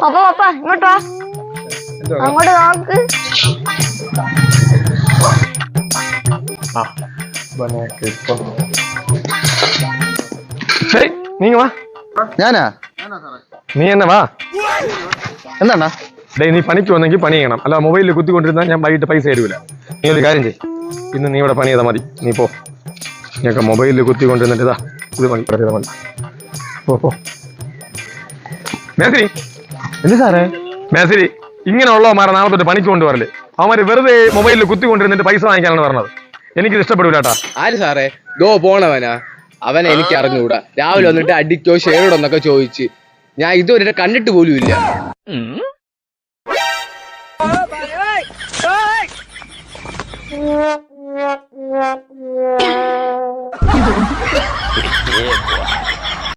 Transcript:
പപ്പ പപ്പ ഇങ്ങോട്ട് വാ. അങ്ങോട്ട് നോക്ക് ശരി നീ വാ. ഞാനാ? നീ എന്നെ വാ. എന്താണ്ടാ ഡേ നീ പണിക്ക് വന്നെങ്കിൽ പണി ചെയ്യണം. അല്ല മൊബൈലിൽ കുത്തിക്കൊണ്ടിരുന്നാൽ ഞാൻ വൈകിട്ട് പൈസ തരൂല നീ ഒരു കാര്യം ചെയ്യ്. ഇന്ന് നീ ഇവിടെ പണി ചെയ്താൽ മതി. നീ പോ. ഞങ്ങൾക്ക് മൊബൈലിൽ കുത്തിക്കൊണ്ടിരുന്നിട്ട് ഇതാ ഇത് പണി. ചെയ്താൽ മതി പോ പോ. മേസിരി എന്ത് സാറേ? മേസിരി ഇങ്ങനെയുള്ളവന്മാരെ നാളെ തൊട്ട് പണിക്ക് കൊണ്ടുവരൽ. അവന്മാര് വെറുതെ മൊബൈലിൽ കുത്തിക്കൊണ്ടിരുന്നിട്ട് പൈസ വാങ്ങിക്കാനാണ് പറഞ്ഞത്. എനിക്കിത് ഇഷ്ടപ്പെടൂലാട്ടാ ആര് സാറേ? ദോ പോണവനാ. അവനെ എനിക്ക് അറിഞ്ഞുകൂടാ രാവിലെ വന്നിട്ട് അടിക്കോ ഷേറോടോ എന്നൊക്കെ ചോദിച്ച്. ഞാൻ ഇതുവരെ കണ്ടിട്ട് പോലും ഇല്ല.